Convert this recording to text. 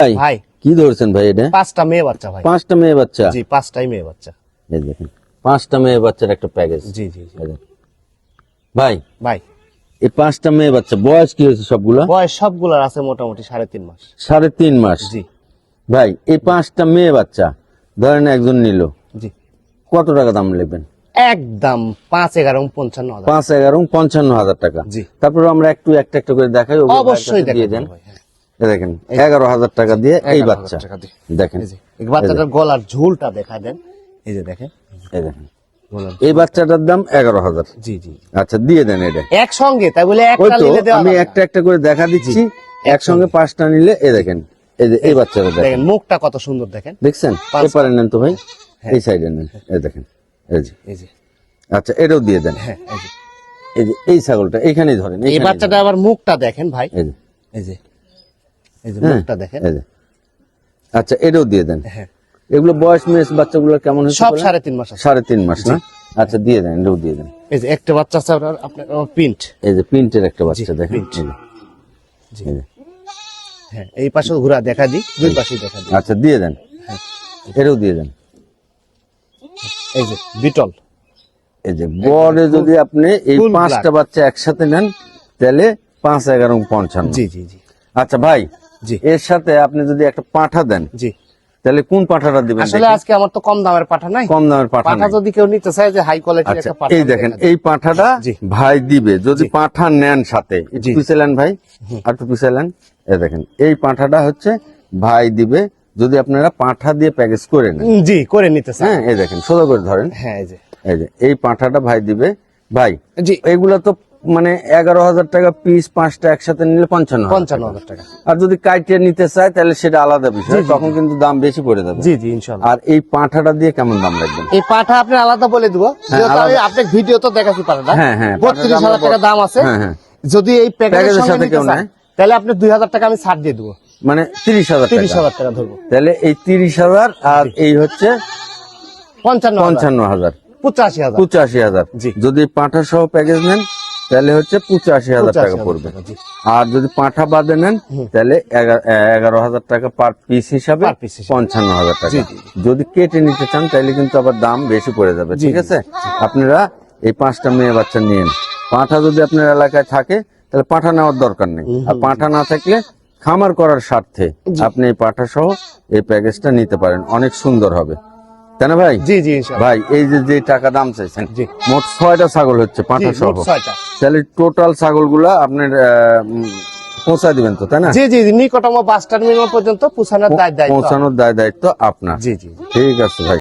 ভাই কি ধরছেন ভাই এটা? পাঁচটা মেয়ে বাচ্চা ভাই। পাঁচটা মেয়ে বাচ্চা? জি পাঁচটাই মেয়ে বাচ্চা। এই দেখেন পাঁচটা মেয়ে বাচ্চার একটা প্যাকেজ জি জি। ভাই ভাই। এই পাঁচটা মেয়ে বাচ্চা বয়স কি হয়েছে সবগুলা? বয়স সবগুলোর আছে মোটামুটি সাড়ে তিন মাস। সাড়ে তিন মাস? জি। ভাই এই পাঁচটা মেয়ে বাচ্চা ধরেন একজন নিল। জি। কত টাকা দাম নেবেন একদম পাঁচ এগারো পঞ্চান্ন পাঁচ এগারো পঞ্চান্ন হাজার টাকা। জি। তারপর আমরা একটু একটা একটা করে দেখাই অবশ্যই দিয়ে দেন। দেখেন এগারো হাজার টাকা দিয়ে এই বাচ্চা। দেখেন বাচ্চাটার গলার ঝুলটা দেখা দেন। এই যে দেখেন। এই দেখেন। এই বাচ্চাটার দাম এগারো হাজার। জি জি। আচ্ছা দিয়ে দেন এটা। একসঙ্গে তাই বলে আমি একটা একটা করে দেখা দিচ্ছি একসঙ্গে। পাঁচটা নিলে এ দেখেন এই যে এই বাচ্চাটা দেখেন। মুখটা কত সুন্দর দেখেন। দেখছেন? এপারে নেন তো ভাই এই সাইডে নেন এই দেখেন এই যে। এই যে। আচ্ছা এটাও দিয়ে দেন। হ্যাঁ এই যে। এই ছাগলটা এইখানেই ধরেন এই বাচ্চাটা আবার মুখটা দেখেন ভাই। এই যে। এই যে। এই যে হ্যাঁ, মুখটা দেখেন। আচ্ছা এটাও দিয়ে দেন। হ্যাঁ। এগুলো বয়স মেস বাচ্চাগুলো কেমন সব সাড়ে তিন মাস সাড়ে তিন মাস না? আচ্ছা দিয়ে দেন এটাও দিয়ে দেন। এই যে একটা বাচ্চা আছে আপনার আপনার প্রিন্ট। এই যে প্রিন্টের একটা বাচ্চা দেখেন। জি। হ্যাঁ এই পাশে ঘোরা দেখা দিই দুই পাশে দেখা দিই। আচ্ছা দিয়ে দেন। হ্যাঁ। এটাও দিয়ে দেন। এই যে বিটল। এই যে বড়ে যদি আপনি এই পাঁচটা বাচ্চা একসাথে নেন তাহলে পাঁচ এগারো পঞ্চান্ন। জি জি জি। আচ্ছা ভাই এর সাথে আপনি যদি একটা পাঠা দেন জি। তাহলে কোন পাঠাটা দিবেন আসলে আজকে আমার তো কম দামের পাঠা নাই। কম দামের পাঠা পাঠা যদি কেউ নিতে চায় যে হাই কোয়ালিটির আচ্ছা একটা পাঠা এই দেখেন এই পাঠাটা। ভাই দিবে যদি পাঠা নেন সাথে। পিছালেন ভাই আর একটু পিছালেন এই দেখেন এই পাঠাটা হচ্ছে ভাই দিবে যদি আপনারা পাঠা দিয়ে প্যাকেজ করে নেন। জি করে নিতে হ্যাঁ এই দেখেন সোজা করে ধরেন। হ্যাঁ এই যে। এই যে এই পাঠাটা ভাই দিবে। ভাই জি। এগুলা তো মানে এগারো হাজার টাকা পিস পাঁচটা একসাথে নিলে পঞ্চান্ন পঞ্চান্ন হাজার টাকা। আর যদি কাইটে নিতে চায় তাহলে সেটা আলাদা বিষয়। তখন কিন্তু দাম বেশি পড়ে যাবে। জি জি ইনশাল্লাহ। আর এই পাঠাটা দিয়ে কেমন দাম রাখবেন? এই পাঠা আপনি আলাদা বলে দিব। আমি আপনার ভিডিও তো দেখাচ্ছি পারে না হ্যাঁ, হ্যাঁ, বত্রিশ হাজার টাকা দাম আছে। হ্যাঁ, হ্যাঁ। যদি এই প্যাকেজের সাথে কেউ নেয়? তাহলে আপনি দুই হাজার টাকা আমি ছাড় দিয়ে দেবো। মানে তিরিশ হাজার তিরিশ হাজার টাকা ধরবো। তাহলে এই তিরিশ হাজার আর এই হচ্ছে পঞ্চান্ন পঞ্চান্ন হাজার। পঁচাশি হাজার। পঁচাশি হাজার। যদি পাঠা সহ প্যাকেজ নেন তাহলে হচ্ছে পঁচাশি হাজার টাকা পড়বে। আর যদি পাঠা বাদে নেন তাহলে এগারো হাজার টাকা পার পিস হিসাবে। পঞ্চান্ন হাজার টাকা। যদি কেটে নিতে চান তাহলে কিন্তু আবার দাম বেশি পড়ে যাবে ঠিক আছে? আপনারা এই পাঁচটা মেয়ে বাচ্চা নিন। পাঁঠা যদি আপনার এলাকায় থাকে তাহলে পাঁঠা নেওয়ার দরকার নেই। আর পাঁঠা না থাকলে খামার করার স্বার্থে আপনি এই পাঁঠা সহ এই প্যাকেজটা নিতে পারেন। অনেক সুন্দর হবে। তাই না ভাই? জি জি ভাই এই যে যে টাকা দাম চাইছেন মোট ছয়টা ছাগল হচ্ছে পাঁঠা সহ। ছয়টা। তাহলে টোটাল ছাগলগুলা আপনার পৌঁছা দিবেন তো তাই না? জি জি নিকটম বাস টার্মিনাল পর্যন্ত পৌঁছানোর দায় দায়িত্ব। পৌঁছানোর দায় দায়িত্ব আপনার। জি জি জি। ঠিক আছে ভাই।